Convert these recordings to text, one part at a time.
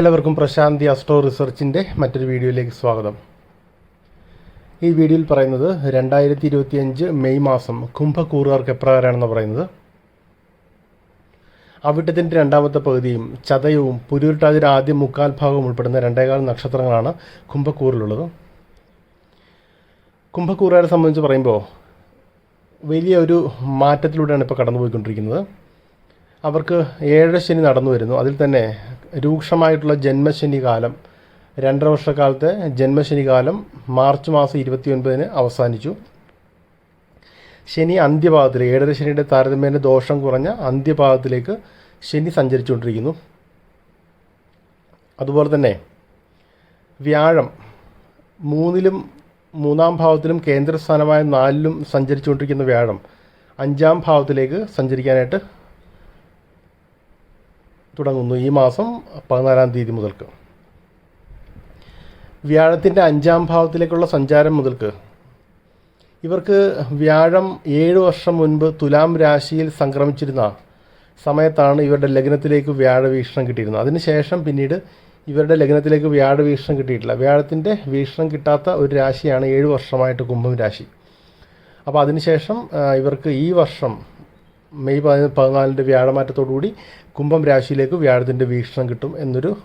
എല്ലാവർക്കും പ്രശാന്തി അസ്ട്രോ റിസർച്ചിന്റെ മറ്റൊരു വീഡിയോയിലേക്ക് സ്വാഗതം. ഈ വീഡിയോയിൽ പറയുന്നത് രണ്ടായിരത്തി ഇരുപത്തിയഞ്ച് മെയ് മാസം കുംഭക്കൂറുകാർക്ക് എപ്രകാരമാണെന്ന് പറയുന്നത്? അവിട്ടത്തിന്റെ രണ്ടാമത്തെ പകുതിയും ചതയവും പുരുരുട്ടാതിര ആദ്യ മുക്കാൽ ഭാഗവും ഉൾപ്പെടുന്ന രണ്ടേകാൽ നക്ഷത്രങ്ങളാണ് കുംഭക്കൂറിലുള്ളത്. കുംഭക്കൂറുകാരെ സംബന്ധിച്ച് പറയുമ്പോൾ വലിയ ഒരു മാറ്റത്തിലൂടെയാണ് ഇപ്പോൾ കടന്നുപോയിക്കൊണ്ടിരിക്കുന്നത്. അവർക്ക് ഏഴര ശനി നടന്നു വരുന്നു അതിൽ തന്നെ രൂക്ഷമായിട്ടുള്ള ജന്മശനി കാലം രണ്ടര വർഷക്കാലത്തെ ജന്മശനി കാലം മാർച്ച് മാസം ഇരുപത്തി ഒൻപതിന് അവസാനിച്ചു. ശനി അന്ത്യഭാഗത്തിൽ ഏഴര ശനിയുടെ താരതമ്യേന ദോഷം കുറഞ്ഞ അന്ത്യഭാഗത്തിലേക്ക് ശനി സഞ്ചരിച്ചുകൊണ്ടിരിക്കുന്നു. അതുപോലെ തന്നെ വ്യാഴം മൂന്നിലും മൂന്നാം ഭാവത്തിലും കേന്ദ്രസ്ഥാനമായ നാലിലും സഞ്ചരിച്ചുകൊണ്ടിരിക്കുന്ന വ്യാഴം അഞ്ചാം ഭാവത്തിലേക്ക് സഞ്ചരിക്കാനായിട്ട് തുടങ്ങുന്നു ഈ മാസം പതിനാലാം തീയതി മുതൽക്ക്. വ്യാഴത്തിന്റെ അഞ്ചാം ഭാവത്തിലേക്കുള്ള സഞ്ചാരം മുതൽക്ക്. ഇവർക്ക് വ്യാഴം ഏഴ് വർഷം മുൻപ് തുലാം രാശിയിൽ സംക്രമിച്ചിരുന്ന സമയത്താണ് ഇവരുടെ ലഗ്നത്തിലേക്ക് വ്യാഴവീക്ഷണം കിട്ടിയിരുന്നത്. അതിനുശേഷം പിന്നീട് ഇവരുടെ ലഗ്നത്തിലേക്ക് വ്യാഴവീക്ഷണം കിട്ടിയിട്ടില്ല. വ്യാഴത്തിന്റെ വീക്ഷണം കിട്ടാത്ത ഒരു രാശിയാണ് ഏഴ് വർഷമായിട്ട് കുംഭം രാശി. അപ്പോൾ അതിനുശേഷം ഇവർക്ക് ഈ വർഷം മെയ് പതി പതിനാലിന്റെ വ്യാഴമാറ്റത്തോടുകൂടി കുംഭം രാശിയിലേക്ക് വ്യാഴത്തിന്റെ വീക്ഷണം കിട്ടും എന്നൊരു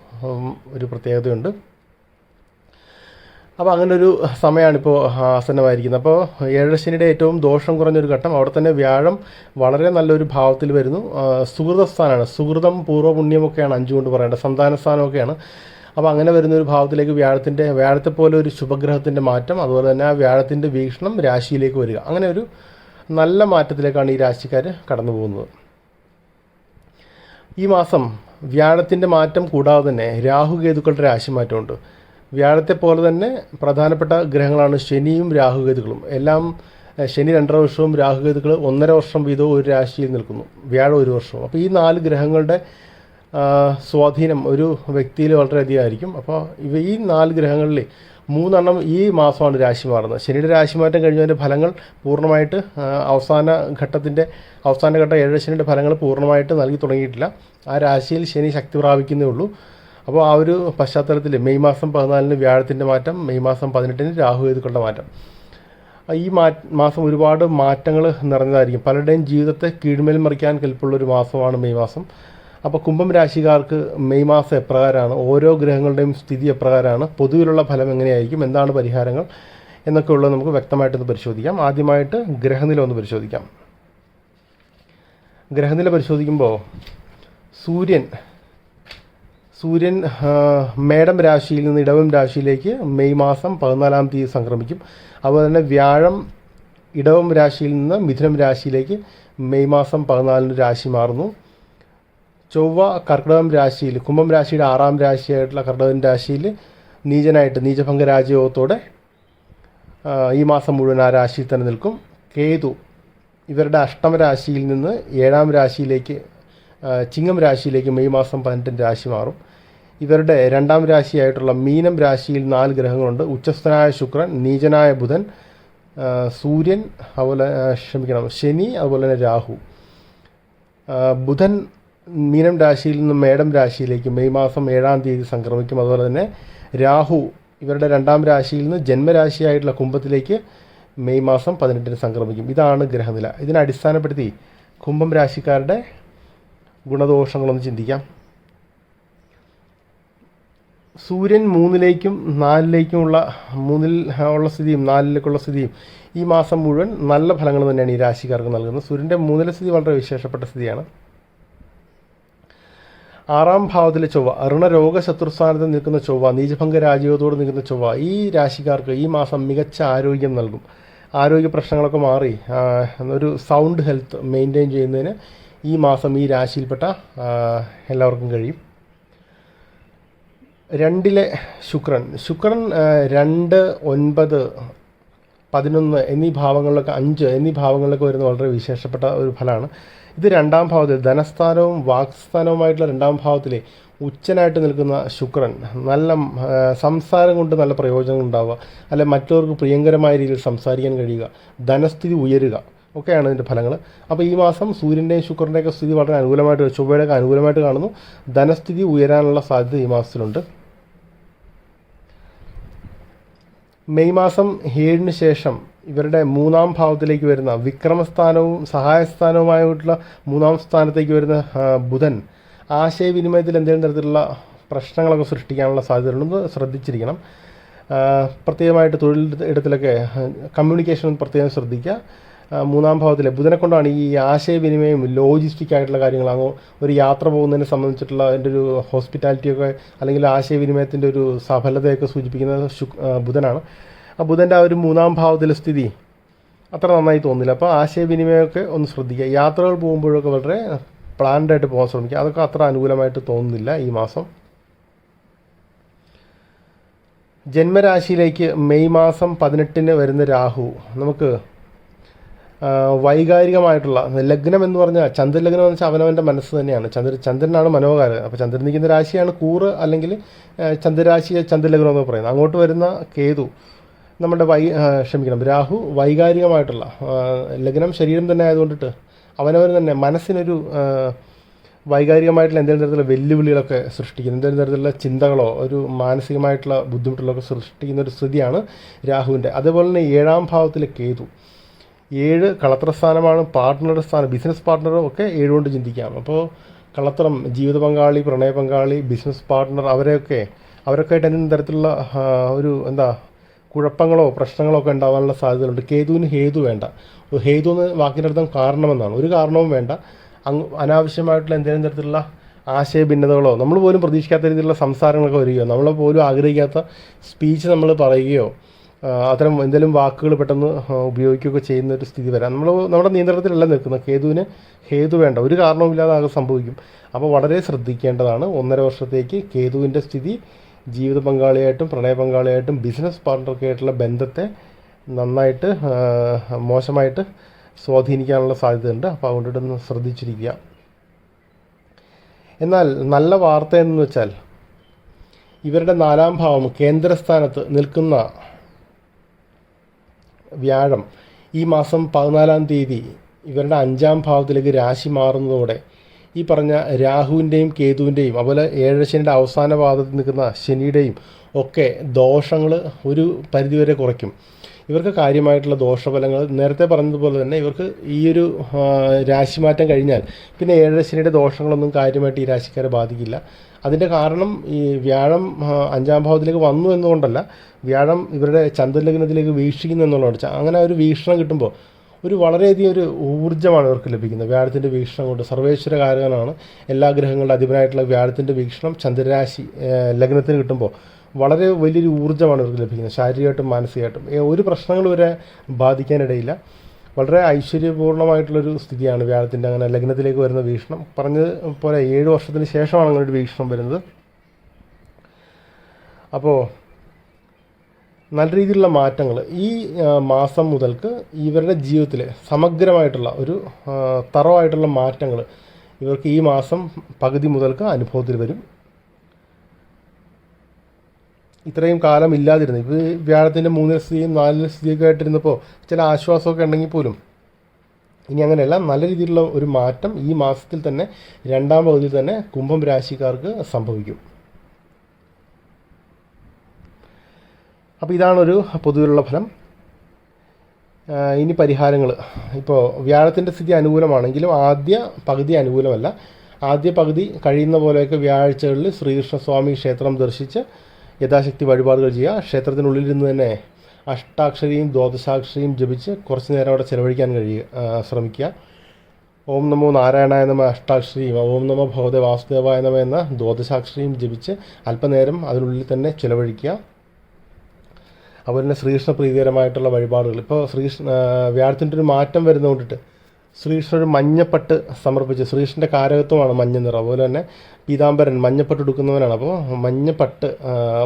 ഒരു പ്രത്യേകതയുണ്ട്. അപ്പോൾ അങ്ങനെ ഒരു സമയമാണിപ്പോൾ ആസന്നമായിരിക്കുന്നത്. അപ്പോൾ ഏഴരശനിയുടെ ഏറ്റവും ദോഷം കുറഞ്ഞൊരു ഘട്ടം അവിടെ തന്നെ വ്യാഴം വളരെ നല്ലൊരു ഭാവത്തിൽ വരുന്നു. സുഹൃതസ്ഥാനമാണ് സുഹൃതം പൂർവപുണ്യമൊക്കെയാണ് അഞ്ചുകൊണ്ട് പറയേണ്ടത്. സന്താനസ്ഥാനമൊക്കെയാണ്. അപ്പോൾ അങ്ങനെ വരുന്ന ഒരു ഭാവത്തിലേക്ക് വ്യാഴത്തിന്റെ വ്യാഴത്തെ പോലെ ഒരു ശുഭഗ്രഹത്തിന്റെ മാറ്റം അതുപോലെ തന്നെ ആ വ്യാഴത്തിന്റെ വീക്ഷണം രാശിയിലേക്ക് വരിക. അങ്ങനെ ഒരു നല്ല മാറ്റത്തിലേക്കാണ് ഈ രാശിക്കാർ കടന്നു പോകുന്നത്. ഈ മാസം വ്യാഴത്തിന്റെ മാറ്റം കൂടാതെ തന്നെ രാഹുകേതുക്കളുടെ രാശിമാറ്റമുണ്ട് വ്യാഴത്തെ പോലെ തന്നെ പ്രധാനപ്പെട്ട ഗ്രഹങ്ങളാണ് ശനിയും രാഹുകേതുക്കളും എല്ലാം ശനി രണ്ടര വർഷവും രാഹുകേതുക്കൾ ഒന്നര വർഷം വീതവും ഒരു രാശിയിൽ നിൽക്കുന്നു. വ്യാഴം ഒരു വർഷവും. അപ്പോൾ ഈ നാല് ഗ്രഹങ്ങളുടെ സ്വാധീനം ഒരു വ്യക്തിയിൽ വളരെയധികം ആയിരിക്കും. അപ്പോൾ ഇവ ഈ നാല് ഗ്രഹങ്ങളിൽ മൂന്നെണ്ണം ഈ മാസമാണ് രാശി മാറുന്നത്. ശനിയുടെ രാശിമാറ്റം കഴിഞ്ഞതിന്റെ ഫലങ്ങൾ പൂർണമായിട്ട് അവസാന ഘട്ടത്തിന്റെ അവസാന ഘട്ട ഏഴ് ശനിയുടെ ഫലങ്ങൾ പൂർണമായിട്ട് നൽകി തുടങ്ങിയിട്ടില്ല. ആ രാശിയിൽ ശനി ശക്തി പ്രാപിക്കുന്നേ ഉള്ളൂ. അപ്പോൾ ആ ഒരു പശ്ചാത്തലത്തിൽ മെയ് മാസം പതിനാലിന് വ്യാഴത്തിന്റെ മാറ്റം മെയ് മാസം പതിനെട്ടിന് രാഹുകേതുക്കളുടെ മാറ്റം. ഈ മാസം ഒരുപാട് മാറ്റങ്ങൾ നിറഞ്ഞതായിരിക്കും. പലരുടെയും ജീവിതത്തെ കീഴ്മേൽ മറിക്കാൻ കെൽപ്പുള്ള ഒരു മാസമാണ് മെയ് മാസം. അപ്പോൾ കുംഭം രാശിക്കാർക്ക് മെയ് മാസം എപ്രകാരമാണ്? ഓരോ ഗ്രഹങ്ങളുടെയും സ്ഥിതി എപ്രകാരമാണ്? പൊതുവിലുള്ള ഫലം എങ്ങനെയായിരിക്കും? എന്താണ് പരിഹാരങ്ങൾ? എന്നൊക്കെ ഉള്ളത് നമുക്ക് വ്യക്തമായിട്ടൊന്ന് പരിശോധിക്കാം. ആദ്യമായിട്ട് ഗ്രഹനില ഒന്ന് പരിശോധിക്കാം. ഗ്രഹനില പരിശോധിക്കുമ്പോൾ സൂര്യൻ സൂര്യൻ മേടം രാശിയിൽ നിന്ന് ഇടവം രാശിയിലേക്ക് മെയ് മാസം പതിനാലാം തീയതി സംക്രമിക്കും. അതുപോലെ തന്നെ വ്യാഴം ഇടവം രാശിയിൽ നിന്ന് മിഥുനം രാശിയിലേക്ക് മെയ് മാസം പതിനാലിന് രാശി മാറുന്നു. ചൊവ്വ കർക്കിടകം രാശിയിൽ കുംഭം രാശിയുടെ ആറാം രാശിയായിട്ടുള്ള കർക്കിടകൻ രാശിയിൽ നീചനായിട്ട് നീചഭംഗ രാജയോഗത്തോടെ ഈ മാസം മുഴുവൻ ആ രാശിയിൽ തന്നെ നിൽക്കും. കേതു ഇവരുടെ അഷ്ടമ രാശിയിൽ നിന്ന് ഏഴാം രാശിയിലേക്ക് ചിങ്ങം രാശിയിലേക്ക് മെയ് മാസം പതിനെട്ടിന് രാശി മാറും. ഇവരുടെ രണ്ടാം രാശിയായിട്ടുള്ള മീനം രാശിയിൽ നാല് ഗ്രഹങ്ങളുണ്ട്. ഉച്ചസ്ഥനായ ശുക്രൻ നീചനായ ബുധൻ സൂര്യൻ അതുപോലെ ക്ഷമിക്കണം ശനി അതുപോലെ തന്നെ രാഹു. ബുധൻ മീനം രാശിയിൽ നിന്നും മേടം രാശിയിലേക്ക് മെയ് മാസം ഏഴാം തീയതി സംക്രമിക്കും. അതുപോലെ തന്നെ രാഹു ഇവരുടെ രണ്ടാം രാശിയിൽ നിന്ന് ജന്മരാശിയായിട്ടുള്ള കുംഭത്തിലേക്ക് മെയ് മാസം പതിനെട്ടിന് സംക്രമിക്കും. ഇതാണ് ഗ്രഹനില. ഇതിനെ അടിസ്ഥാനപ്പെടുത്തി കുംഭം രാശിക്കാരുടെ ഗുണദോഷങ്ങളൊന്ന് ചിന്തിക്കാം. സൂര്യൻ മൂന്നിലേക്കും നാലിലേക്കുമുള്ള മൂന്നിൽ ഉള്ള സ്ഥിതിയും നാലിലേക്കുള്ള സ്ഥിതിയും ഈ മാസം മുഴുവൻ നല്ല ഫലങ്ങൾ തന്നെയാണ് ഈ രാശിക്കാർക്ക് നൽകുന്നത്. സൂര്യന്റെ മൂന്നിലെ സ്ഥിതി വളരെ വിശേഷപ്പെട്ട സ്ഥിതിയാണ്. ആറാം ഭാവത്തിലെ ചൊവ്വ അരുണരോഗ ശത്രുസ്ഥാനത്ത് നിൽക്കുന്ന ചൊവ്വ നീചഭംഗ രാജയോഗത്തോട് നിൽക്കുന്ന ചൊവ്വ ഈ രാശിക്കാർക്ക് ഈ മാസം മികച്ച ആരോഗ്യം നൽകും. ആരോഗ്യ പ്രശ്നങ്ങളൊക്കെ മാറി ഒരു സൗണ്ട് ഹെൽത്ത് മെയിന്റെയിൻ ചെയ്യുന്നതിന് ഈ മാസം ഈ രാശിയിൽപ്പെട്ട എല്ലാവർക്കും കഴിയും. രണ്ടിലെ ശുക്രൻ. ശുക്രൻ രണ്ട് ഒൻപത് പതിനൊന്ന് എന്നീ ഭാവങ്ങളിലൊക്കെ അഞ്ച് എന്നീ ഭാവങ്ങളിലൊക്കെ വരുന്ന വളരെ വിശേഷപ്പെട്ട ഒരു ഫലമാണ്. ഇത് രണ്ടാം ഭാവത്തിൽ ധനസ്ഥാനവും വാക്സ്ഥാനവുമായിട്ടുള്ള രണ്ടാം ഭാവത്തിലെ ഉച്ചനായിട്ട് നിൽക്കുന്ന ശുക്രൻ നല്ല സംസാരം കൊണ്ട് നല്ല പ്രയോജനം ഉണ്ടാവുക. അല്ലെ മറ്റുള്ളവർക്ക് പ്രിയങ്കരമായ രീതിയിൽ സംസാരിക്കാൻ കഴിയുക. ധനസ്ഥിതി ഉയരുക. ഒക്കെയാണ് ഇതിന്റെ ഫലങ്ങൾ. അപ്പോൾ ഈ മാസം സൂര്യന്റെയും ശുക്രന്റെയൊക്കെ സ്ഥിതി വളരെ അനുകൂലമായിട്ട് ചൊവ്വയുടെയൊക്കെ അനുകൂലമായിട്ട് കാണുന്നു. ധനസ്ഥിതി ഉയരാനുള്ള സാധ്യത ഈ മാസത്തിലുണ്ട്. മെയ് മാസം ഏഴിന് ശേഷം ഇവരുടെ മൂന്നാം ഭാവത്തിലേക്ക് വരുന്ന വിക്രമസ്ഥാനവും സഹായസ്ഥാനവുമായിട്ടുള്ള മൂന്നാം സ്ഥാനത്തേക്ക് വരുന്ന ബുധൻ ആശയവിനിമയത്തിൽ എന്തെങ്കിലും തരത്തിലുള്ള പ്രശ്നങ്ങളൊക്കെ സൃഷ്ടിക്കാനുള്ള സാധ്യതയുണ്ടെന്ന് ശ്രദ്ധിച്ചിരിക്കണം. പ്രത്യേകമായിട്ട് തൊഴിൽ ഇടത്തിലൊക്കെ കമ്മ്യൂണിക്കേഷൻ പ്രത്യേകം ശ്രദ്ധിക്കുക. മൂന്നാം ഭാവത്തിലെ ബുധനെ കൊണ്ടാണ് ഈ ആശയവിനിമയം ലോജിസ്റ്റിക് ആയിട്ടുള്ള കാര്യങ്ങൾ ഒരു യാത്ര പോകുന്നതിനെ സംബന്ധിച്ചിട്ടുള്ള അതിന്റെ ഒരു ഹോസ്പിറ്റാലിറ്റിയൊക്കെ അല്ലെങ്കിൽ ആശയവിനിമയത്തിന്റെ ഒരു സഫലതയൊക്കെ സൂചിപ്പിക്കുന്നത് ബുധനാണ്. ആ ബുധന്റെ ആ ഒരു മൂന്നാം ഭാവത്തിലെ സ്ഥിതി അത്ര നന്നായി തോന്നില്ല അപ്പോൾ ആശയവിനിമയമൊക്കെ ഒന്ന് ശ്രദ്ധിക്കുക. യാത്രകൾ പോകുമ്പോഴൊക്കെ വളരെ പ്ലാൻഡ് ആയിട്ട് പോകാൻ ശ്രമിക്കുക. അതൊക്കെ അത്ര അനുകൂലമായിട്ട് തോന്നുന്നില്ല ഈ മാസം. ജന്മരാശിയിലേക്ക് മെയ് മാസം പതിനെട്ടിന് വരുന്ന രാഹു. നമുക്ക് വൈകാരികമായിട്ടുള്ള ലഗ്നം എന്ന് പറഞ്ഞാൽ ചന്ദ്രലഗ്നം എന്ന് വെച്ചാൽ അവനവന്റെ മനസ്സ് തന്നെയാണ്. ചന്ദ്ര ചന്ദ്രനാണ് മനോകാരൻ അപ്പോൾ ചന്ദ്രൻ നിൽക്കുന്ന രാശിയാണ് കൂറ് അല്ലെങ്കിൽ ചന്ദ്രരാശിയെ ചന്ദ്ര ചന്ദ്രലഗ്നം എന്ന് പറയുന്നത്. അങ്ങോട്ട് വരുന്ന കേതു നമ്മുടെ വൈ ക്ഷമിക്കണം രാഹു വൈകാരികമായിട്ടുള്ള ലഗ്നം ശരീരം തന്നെ ആയതുകൊണ്ടിട്ട് അവനവൻ തന്നെ മനസ്സിനൊരു വൈകാരികമായിട്ടുള്ള എന്തെങ്കിലും തരത്തിലുള്ള വെല്ലുവിളികളൊക്കെ സൃഷ്ടിക്കുന്നു. എന്തെങ്കിലും തരത്തിലുള്ള ചിന്തകളോ ഒരു മാനസികമായിട്ടുള്ള ബുദ്ധിമുട്ടുകളൊക്കെ സൃഷ്ടിക്കുന്ന ഒരു സ്ഥിതിയാണ് രാഹുവിന്റെ. അതുപോലെ തന്നെ ഏഴാം ഭാവത്തിലെ കേതു. ഏഴ് കളത്ര സ്ഥാനമാണ് പാർട്ട്ണറുടെ സ്ഥാനം ബിസിനസ് പാർട്ട്ണറും ഒക്കെ ഏഴ് കൊണ്ട് ചിന്തിക്കാം. അപ്പോൾ കളത്രം ജീവിത പങ്കാളി പ്രണയ പങ്കാളി ബിസിനസ് പാർട്ട്ണർ അവരെയൊക്കെ അവരൊക്കെ ആയിട്ട് എന്തെങ്കിലും തരത്തിലുള്ള ഒരു എന്താ കുഴപ്പങ്ങളോ പ്രശ്നങ്ങളോ ഒക്കെ ഉണ്ടാകാനുള്ള സാധ്യതകളുണ്ട്. കേതുവിന് ഹേതു വേണ്ട. ഹേതു എന്ന് വാക്കിന്റെ അർത്ഥം കാരണമെന്നാണ്. ഒരു കാരണവും വേണ്ട. അങ്ങ് അനാവശ്യമായിട്ടുള്ള എന്തെങ്കിലും തരത്തിലുള്ള ആശയഭിന്നതകളോ നമ്മൾ പോലും പ്രതീക്ഷിക്കാത്ത രീതിയിലുള്ള സംസാരങ്ങളൊക്കെ വരികയോ നമ്മളെ പോലും ആഗ്രഹിക്കാത്ത സ്പീച്ച് നമ്മൾ പറയുകയോ അത്തരം എന്തെങ്കിലും വാക്കുകൾ പെട്ടെന്ന് ഉപയോഗിക്കുകയൊക്കെ ചെയ്യുന്ന ഒരു സ്ഥിതി വരാം. നമ്മൾ നമ്മുടെ നിയന്ത്രണത്തിലല്ല നിൽക്കുന്നത്. കേതുവിന് ഹേതു വേണ്ട. ഒരു കാരണവുമില്ലാതെ ആകെ സംഭവിക്കും. അപ്പോൾ വളരെ ശ്രദ്ധിക്കേണ്ടതാണ് ഒന്നര വർഷത്തേക്ക് കേതുവിന്റെ സ്ഥിതി ജീവിത പങ്കാളിയായിട്ടും പ്രണയ പങ്കാളിയായിട്ടും ബിസിനസ് പാർട്ണറൊക്കെ ആയിട്ടുള്ള ബന്ധത്തെ നന്നായിട്ട് മോശമായിട്ട് സ്വാധീനിക്കാനുള്ള സാധ്യതയുണ്ട്. അപ്പോൾ അതുകൊണ്ടിട്ടൊന്ന് ശ്രദ്ധിച്ചിരിക്കുക. എന്നാൽ നല്ല വാർത്ത എന്ന് വെച്ചാൽ ഇവരുടെ നാലാം ഭാവം കേന്ദ്രസ്ഥാനത്ത് നിൽക്കുന്ന വ്യാഴം. ഈ മാസം പതിനാലാം തീയതി ഇവരുടെ അഞ്ചാം ഭാവത്തിലേക്ക് രാശി മാറുന്നതോടെ ഈ പറഞ്ഞ രാഹുവിന്റെയും കേതുവിന്റെയും അതുപോലെ ഏഴശനിയുടെ അവസാന പാദത്തിൽ നിൽക്കുന്ന ശനിയുടെയും ഒക്കെ ദോഷങ്ങൾ ഒരു പരിധിവരെ കുറയ്ക്കും. ഇവർക്ക് കാര്യമായിട്ടുള്ള ദോഷഫലങ്ങൾ നേരത്തെ പറഞ്ഞതുപോലെ തന്നെ ഇവർക്ക് ഈ ഒരു രാശി രാശിമാറ്റം കഴിഞ്ഞാൽ പിന്നെ ഏഴരശനിയുടെ ദോഷങ്ങളൊന്നും കാര്യമായിട്ട് ഈ രാശിക്കാരെ ബാധിക്കില്ല. അതിന്റെ കാരണം ഈ വ്യാഴം അഞ്ചാം ഭാവത്തിലേക്ക് വന്നു എന്നുകൊണ്ടല്ല വ്യാഴം ഇവരുടെ ചന്ദ്രലഗ്നത്തിലേക്ക് വീക്ഷിക്കുന്നു എന്നുള്ളതാണ്. അങ്ങനെ ഒരു വീക്ഷണം കിട്ടുമ്പോൾ ഒരു വളരെയധികം ഒരു ഊർജമാണ് ഇവർക്ക് ലഭിക്കുന്നത്. വ്യാഴത്തിന്റെ വീക്ഷണം കൊണ്ട് സർവേശ്വര കാരകനാണ് എല്ലാ ഗ്രഹങ്ങളുടെ അധിപനായിട്ടുള്ള വ്യാഴത്തിന്റെ വീക്ഷണം ചന്ദ്രരാശി ലഗ്നത്തിന് കിട്ടുമ്പോൾ വളരെ വലിയൊരു ഊർജമാണ് ഇവർക്ക് ലഭിക്കുന്നത്. ശാരീരികമായിട്ടും മാനസികമായിട്ടും. ഒരു പ്രശ്നങ്ങൾ വരെ ബാധിക്കാനിടയില്ല. വളരെ ഐശ്വര്യപൂർണമായിട്ടുള്ളൊരു സ്ഥിതിയാണ് വ്യാഴത്തിന്റെ അങ്ങനെ ലഗ്നത്തിലേക്ക് വരുന്ന വീക്ഷണം. പറഞ്ഞത് പോലെ ഏഴ് വർഷത്തിന് ശേഷമാണ് അങ്ങനെ ഒരു വീക്ഷണം വരുന്നത്. അപ്പോൾ നല്ല രീതിയിലുള്ള മാറ്റങ്ങൾ ഈ മാസം മുതൽക്ക് ഇവരുടെ ജീവിതത്തിൽ സമഗ്രമായിട്ടുള്ള ഒരു തറവായിട്ടുള്ള മാറ്റങ്ങൾ ഇവർക്ക് ഈ മാസം പകുതി മുതൽക്ക് അനുഭവത്തിൽ വരും. ഇത്രയും കാലം ഇല്ലാതിരുന്നു. ഇപ്പോൾ വ്യാഴത്തിന്റെ മൂന്നര സ്ഥിതിയും നാലര സ്ഥിതിയൊക്കെ ആയിട്ടിരുന്നപ്പോൾ ചില ആശ്വാസമൊക്കെ ഉണ്ടെങ്കിൽ പോലും ഇനി അങ്ങനെയല്ല നല്ല രീതിയിലുള്ള ഒരു മാറ്റം ഈ മാസത്തിൽ തന്നെ രണ്ടാം പകുതിയിൽ തന്നെ കുംഭം രാശിക്കാർക്ക് സംഭവിക്കും. അപ്പോൾ ഇതാണൊരു പൊതുവിലുള്ള ഫലം. ഇനി പരിഹാരങ്ങൾ ഇപ്പോൾ വ്യാഴത്തിന്റെ സ്ഥിതി അനുകൂലമാണെങ്കിലും ആദ്യ പകുതി അനുകൂലമല്ല. ആദ്യ പകുതി കഴിയുന്ന പോലെയൊക്കെ വ്യാഴാഴ്ചകളിൽ ശ്രീകൃഷ്ണസ്വാമി ക്ഷേത്രം ദർശിച്ച് യഥാശക്തി വഴിപാടുകൾ ചെയ്യുക. ക്ഷേത്രത്തിനുള്ളിൽ ഇരുന്ന് തന്നെ അഷ്ടാക്ഷരിയും ദ്വാദശാക്ഷരിയും ജപിച്ച് കുറച്ച് നേരം അവിടെ ചിലവഴിക്കാൻ കഴിയുക ശ്രമിക്കുക. ഓം നമോ നാരായണായ നമ അഷ്ടാക്ഷരിയും ഓം നമോ ഭഗവത വാസുദേവായ നമ എന്ന ദ്വാദശാക്ഷരിയും ജപിച്ച് അല്പനേരം അതിനുള്ളിൽ തന്നെ ചിലവഴിക്കുക. അതുപോലെ തന്നെ ശ്രീകൃഷ്ണ പ്രീതികരമായിട്ടുള്ള വഴിപാടുകൾ. ഇപ്പോൾ ശ്രീകൃഷ്ണ വ്യാഴത്തിന്റെ ഒരു മാറ്റം വരുന്നതുകൊണ്ടിട്ട് ശ്രീകൃഷ്ണ ഒരു മഞ്ഞപ്പട്ട് സമർപ്പിച്ച് ശ്രീകൃഷ്ണന്റെ കാരകത്വമാണ് മഞ്ഞ നിറം അതുപോലെ തന്നെ പീതാംബരൻ മഞ്ഞപ്പട്ട് എടുക്കുന്നവനാണ് അപ്പോൾ മഞ്ഞപ്പട്ട്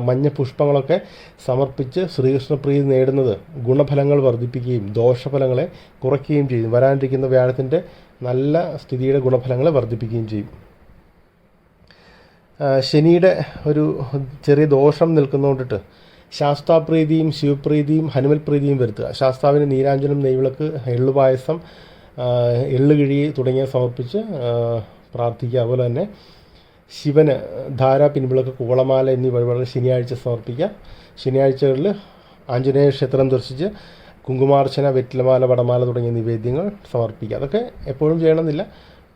മഞ്ഞ പുഷ്പങ്ങളൊക്കെ സമർപ്പിച്ച് ശ്രീകൃഷ്ണ പ്രീതി നേടുന്നത് ഗുണഫലങ്ങൾ വർദ്ധിപ്പിക്കുകയും ദോഷഫലങ്ങളെ കുറയ്ക്കുകയും ചെയ്യും. വരാനിരിക്കുന്ന വ്യാഴത്തിന്റെ നല്ല സ്ഥിതിയുടെ ഗുണഫലങ്ങളെ വർദ്ധിപ്പിക്കുകയും ചെയ്യും. ശനിയുടെ ഒരു ചെറിയ ദോഷം നിൽക്കുന്നതുകൊണ്ടിട്ട് ശാസ്താപ്രീതിയും ശിവപ്രീതിയും ഹനുമൽ പ്രീതിയും വരുത്തുക. ശാസ്താവിന് നീരാഞ്ജനം നെയ്വിളക്ക് എള്ളുപായസം എള്ളുകിഴി തുടങ്ങിയ സമർപ്പിച്ച് പ്രാർത്ഥിക്കുക. അതുപോലെ തന്നെ ശിവന് ധാര പിൻവിളക്ക് കൂളമാല എന്നീ വഴിപാടുകൾ ശനിയാഴ്ച സമർപ്പിക്കാം ശനിയാഴ്ചകളിൽ ആഞ്ജനേയ ക്ഷേത്രം ദർശിച്ച് കുങ്കുമാർച്ചന വെറ്റിലമാല വടമാല തുടങ്ങിയ നിവേദ്യങ്ങൾ സമർപ്പിക്കുക. അതൊക്കെ എപ്പോഴും ചെയ്യണമെന്നില്ല.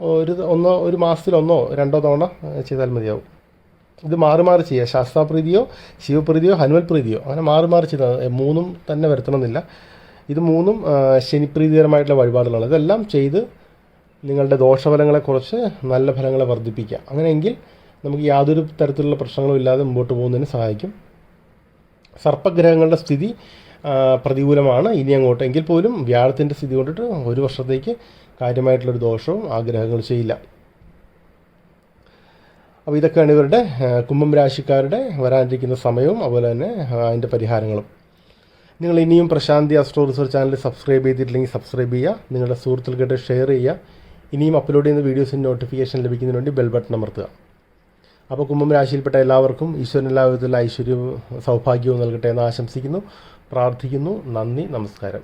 ഒരു ഒന്നോ ഒരു മാസത്തിലൊന്നോ രണ്ടോ തവണ ചെയ്താൽ മതിയാവും. ഇത് മാറി മാറി ചെയ്യുക. ശാസ്താപ്രീതിയോ ശിവപ്രീതിയോ ഹനുമൽ പ്രീതിയോ അങ്ങനെ മാറി മാറി ചെയ്താൽ മൂന്നും തന്നെ വരുത്തണമെന്നില്ല. ഇത് മൂന്നും ശനിപ്രീതികരമായിട്ടുള്ള വഴിപാടുകളാണ്. ഇതെല്ലാം ചെയ്ത് നിങ്ങളുടെ ദോഷഫലങ്ങളെ കുറച്ച് നല്ല ഫലങ്ങളെ വർദ്ധിപ്പിക്കുക. അങ്ങനെയെങ്കിൽ നമുക്ക് യാതൊരു തരത്തിലുള്ള പ്രശ്നങ്ങളും ഇല്ലാതെ മുമ്പോട്ട് പോകുന്നതിന് സഹായിക്കും. സർപ്പഗ്രഹങ്ങളുടെ സ്ഥിതി പ്രതികൂലമാണ്. ഇനി അങ്ങോട്ട് എങ്കിൽ പോലും വ്യാഴത്തിന്റെ സ്ഥിതി കൊണ്ടിട്ട് ഒരു വർഷത്തേക്ക് കാര്യമായിട്ടുള്ളൊരു ദോഷവും ആഗ്രഹങ്ങൾ ചെയ്യില്ല. അപ്പോൾ ഇതൊക്കെയാണ് ഇവരുടെ കുംഭം രാശിക്കാരുടെ വരാനിരിക്കുന്ന സമയവും അതുപോലെ തന്നെ അതിന്റെ പരിഹാരങ്ങളും. നിങ്ങൾ ഇനിയും Prashanti astro research channel subscribe ചെയ്തിട്ടില്ലെങ്കിൽ സബ്സ്ക്രൈബ് ചെയ്യുക നിങ്ങളുടെ സുഹൃത്തുക്കൾക്ക് ഷെയർ ചെയ്യുക ഇനിയും അപ്ലോഡ് ചെയ്യുന്ന വീഡിയോസിന്റെ നോട്ടിഫിക്കേഷൻ ലഭിക്കുന്നതിന് വേണ്ടി ബെൽ ബട്ടൺ അമർത്തുക. അപ്പോൾ കുംഭം രാശിയിൽപ്പെട്ട എല്ലാവർക്കും ഈശ്വരൻ വിധത്തിലുള്ള ഐശ്വര്യവും സൗഭാഗ്യവും നൽകട്ടെ എന്ന് ആശംസിക്കുന്നു പ്രാർത്ഥിക്കുന്നു നന്ദി നമസ്കാരം.